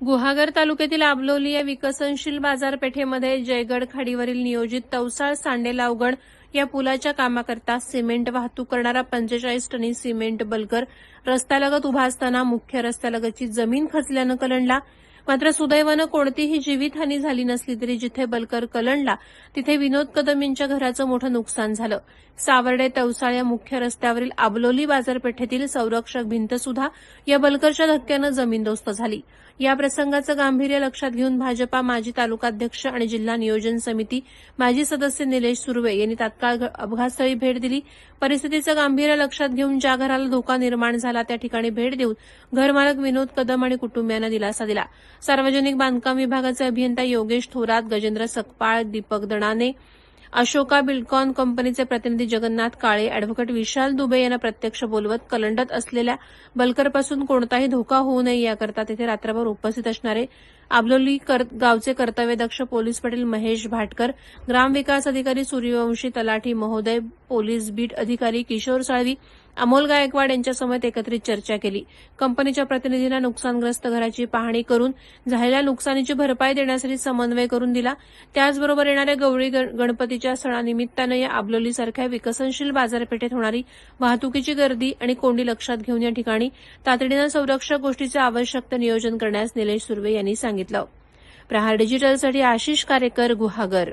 गुहागर तालुक्यातील आबलोली या विकसनशील बाजारपेठेमध्ये जयगड खाडीवरील नियोजित तवसाळ सांडेलावगड या पुलाच्या कामाकरता सिमेंट वाहतूक करणारा पंचेचाळीस टनी सिमेंट बल्कर रस्त्यालगत उभा असताना मुख्य रस्त्यालगतची जमीन खचल्यानं कलंडला. मात्र सुदैवानं कोणतीही जीवितहानी झाली नसली तरी जिथे बलकर कलंडला तिथे विनोद कदम यांच्या घराचं मोठं नुकसान झालं. सावर्डे तवसाळ या मुख्य रस्त्यावरील आबलोली बाजारपेठेतील संरक्षक भिंत सुद्धा या बलकरच्या धक्क्यानं जमीनदोस्त झाली. या प्रसंगाचं गांभीर्य लक्षात घेऊन भाजपा माजी तालुकाध्यक्ष आणि जिल्हा नियोजन समिती माजी सदस्य निलेश सुर्वे यांनी तात्काळ अपघातस्थळी भेट दिली. परिस्थितीचं गांभीर्य लक्षात घेऊन ज्या घराला धोका निर्माण झाला त्या ठिकाणी भेट देऊन घरमालक विनोद कदम आणि कुटुंबियांना दिलासा दिला. सार्वजनिक बांधकाम विभागाचे अभियंता योगेश थोरात गजेंद्र सकपाळ दीपक दणाने अशोका बिल्डकॉन कंपनीचे प्रतिनिधी जगन्नाथ काळे अॅडव्होकेट विशाल दुबे यांना प्रत्यक्ष बोलवत कलंडत असलेल्या बलकरपासून कोणताही धोका होऊ नये याकरता तिथे रात्रभर उपस्थित असणारे आबलोली कर- गावचे कर्तव्यदक्ष पोलीस पाटील महेश भाटकर ग्रामविकास अधिकारी सूर्यवंशी तलाठी महोदय पोलीस बीट अधिकारी किशोर साळवी अमोल गायकवाड यांच्यासमवेत एकत्रित चर्चा केली. कंपनीच्या प्रतिनिधींना नुकसानग्रस्त घराची पाहणी करून झालेल्या नुकसानीची भरपाई देण्यासाठी समन्वय करून दिला. त्याचबरोबर येणाऱ्या गौरी गण- गणपतीच्या सणानिमित्तानं या आबलोलीसारख्या विकसनशील बाजारपेठेत होणारी वाहतुकीची गर्दी आणि कोंडी लक्षात घेऊन या ठिकाणी तातडीनं संरक्षक गोष्टीचं आवश्यक नियोजन करण्यास निलेश सुर्वे यांनी सांगितलं. प्रहार डिजिटलसाठी आशिष कारेकर गुहागर.